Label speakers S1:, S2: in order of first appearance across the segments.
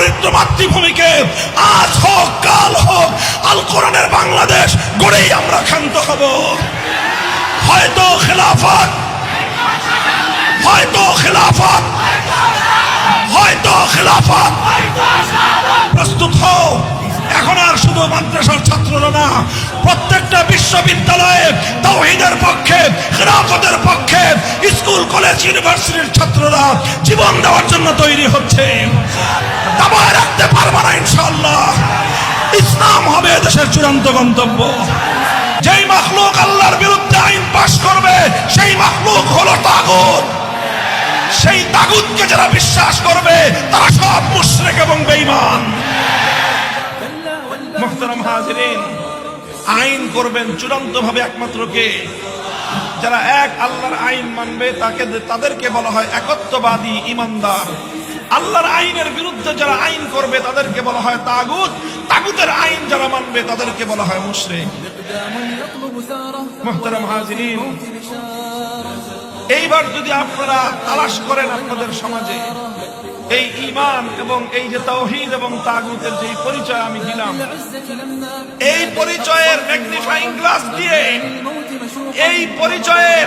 S1: দরিদ্র মাতৃভূমিকে আজ হোক, কাল হোক, আল কোরআনের বাংলাদেশ গড়েই আমরা ক্ষান্ত হব। হয়তো খেলাফত হয়তো খেলাফত হয়তো খেলাফত। প্রস্তুত হও, এখন আর শুধু মাদ্রাসার ছাত্ররা না, প্রত্যেকটা বিশ্ববিদ্যালয়ে তাওহীদের পক্ষে, খেলাফতের পক্ষে, স্কুল, কলেজ, ইউনিভার্সিটির ছাত্ররা জীবন দেওয়ার জন্য তৈরি হচ্ছে। চূড়ান্ত গন্তব্য। যেই মাখলুক আল্লাহর বিরুদ্ধে আইন পাশ করবে, সেই মাখলুক হলো তাগুত। সেই তাগুতকে যারা বিশ্বাস করবে, তারা সব মুশরিক এবং বেঈমান। মুহতারাম হাজিরিন, আইন করবেন চূড়ান্ত ভাবে একমাত্র কে? যারা এক আল্লাহর আইন মানবে, তাকে তাদেরকে বলা হয় একত্ববাদী ইমানদার। আল্লাহর আইনের বিরুদ্ধে যারা আইন করবে, তাদেরকে বলা হয় তাগুত। তাগুতের আইন যারা মানবে তাদেরকে বলা হয় মুহতারাম এইবার যদি আপনারা তালাশ করেন আপনাদের সমাজে, এই ইমান এবং এই যে তৌহিদ এবং তাগুতের যে পরিচয় আমি দিলাম, এই পরিচয়ের ম্যাগনিফাইং গ্লাস দিয়ে এই পরিচয়ের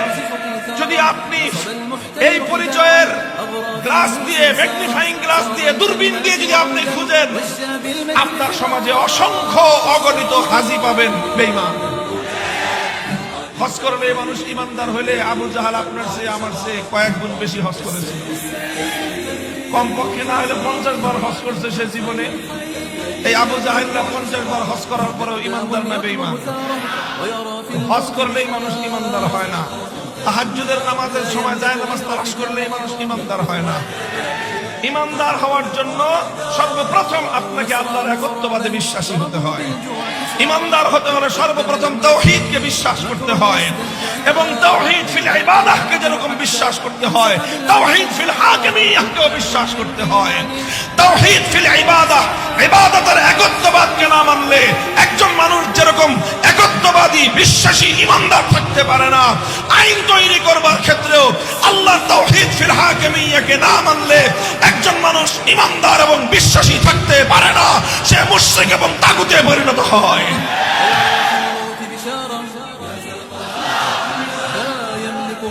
S1: যদি আপনি এই পরিচয়ের গ্লাস দিয়ে ম্যাগনিফাইং গ্লাস দিয়ে, দূরবীন দিয়ে যদি আপনি খুঁজেন, আপনার সমাজে অসংখ্য অগণিত হাজি পাবেন বেইমান হজ করবে মানুষ, ইমানদার হলে আবু জাহাল আপনার চেয়ে, আমার চেয়ে কয়েক গুণ বেশি হজ করেছে। কমপক্ষে না হলে পঞ্চাশ বার হজ করছে সে জীবনে। এই আবু জাহেদরা পঞ্চাশ বার হজ করার পরেও ইমানদার না বেঈমান। হজ করলেই মানুষ ইমানদার হয় না। তাহাজ্জুদের নামাজের সময় যায় নামাজ তালাশ করলেই মানুষ ইমানদার হয় না। ইমানদার হওয়ার জন্য সর্বপ্রথম আপনাকে আল্লাহর একত্ববাদে বিশ্বাসী হতে হয়। ইমানদার হতে হলে সর্বপ্রথম তৌহিদকে বিশ্বাস করতে হয় এবং তৌহিদ ফিল ইবাদাহকে যেরকম বিশ্বাস করতে হয়, তৌহিদ ফিল হাকিমিয়াহকেও বিশ্বাস করতে হয়। তৌহিদ ফিল ইবাদাহ, ইবাদতের একত্ববাদকে না মানলে অপরাধী বিশ্বাসী ইমানদার থাকতে পারে না, আইন তৈরি করবার ক্ষেত্রেও আল্লাহ তৌহিদ ফিরহাকে মিয়াকে না মানলে একজন মানুষ ইমানদার এবং বিশ্বাসী থাকতে পারে না, সে মুশরিক এবং তাগুতে পরিণত হয়। لا يملك